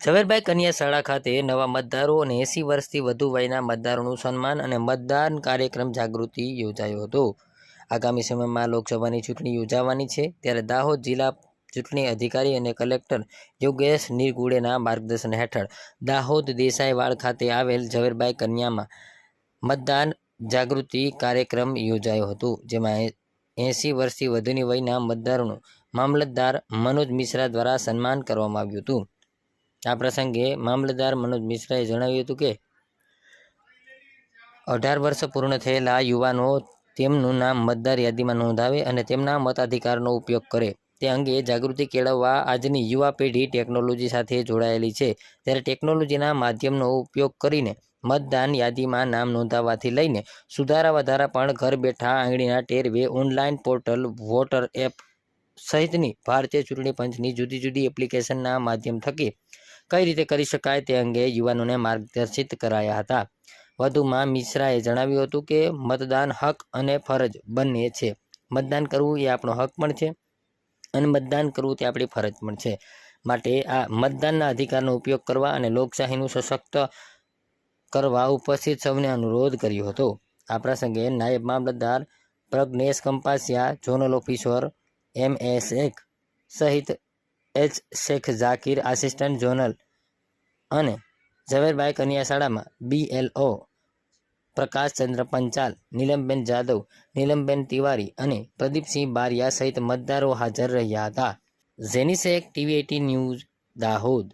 ઝવેરભાઈ કન્યા શાળા ખાતે નવા મતદારો અને એંસી વર્ષથી વધુ વયના મતદારોનું સન્માન અને મતદાન કાર્યક્રમ જાગૃતિ યોજાયો હતો. આગામી સમયમાં લોકસભાની ચૂંટણી યોજાવાની છે, ત્યારે દાહોદ જિલ્લા ચૂંટણી અધિકારી અને કલેક્ટર યોગેશ નિરગુડેના માર્ગદર્શન હેઠળ દાહોદ દેસાઈવાડ ખાતે આવેલ ઝવેરભાઈ કન્યામાં મતદાન જાગૃતિ કાર્યક્રમ યોજાયો હતો, જેમાં એંસી વર્ષથી વધુની વયના મતદારોનું મામલતદાર મનોજ મિશ્રા દ્વારા સન્માન કરવામાં આવ્યું હતું. આ પ્રસંગે મામલતદાર મનોજ મિશ્રાએ જણાવ્યું હતું કે અઢાર વર્ષ પૂર્ણ થયેલા યુવાનો તેમનું નામ મતદાર યાદીમાં નોંધાવે અને તેમના મતાધિકારનો ઉપયોગ કરે. તે અંગે જાગૃતિ કેળવવા આજની યુવા પેઢી ટેકનોલોજી સાથે જોડાયેલી છે. ત્યારે ટેકનોલોજીના માધ્યમનો ઉપયોગ કરીને મતદાન યાદીમાં નામ નોંધાવવાથી લઈને સુધારા વધારા પણ ઘર બેઠા આંગળીના ટેરવે ઓનલાઈન પોર્ટલ, વોટર એપ સહિતની ભારતીય ચૂંટણી પંચની જુદી જુદી એપ્લિકેશનના માધ્યમ થકી કઈ રીતે કરી શકાય તે અંગે યુવાનોને માર્ગદર્શિત કરાયા હતા. વધુમાં મિશ્રાએ જણાવ્યું હતું કે, મતદાન હક અને ફરજ બંને છે. મતદાન કરવું એ આપણો હક પણ છે અને મતદાન કરવું તે આપણી ફરજ પણ છે. માટે આ મતદાનના અધિકારનો ઉપયોગ કરવા અને લોકશાહીનું સશક્ત કરવા ઉપસ્થિત સૌને અનુરોધ કર્યો હતો. આ પ્રસંગે નાયબ મામલતદાર Pragnesh Kampasiya, zonal officer M S એક સહિત H Shaikh Zakir, assistant zonal અને ઝવેરભાઈ કન્યા શાળામાં બીએલઓ પ્રકાશચંદ્ર પંચાલ, નીલમબેન જાદવ, નીલમબેન તિવારી અને પ્રદીપસિંહ બારિયા સહિત મતદારો હાજર રહ્યા હતા. ઝેનિસેક ટીવી એટી ન્યૂઝ, દાહોદ.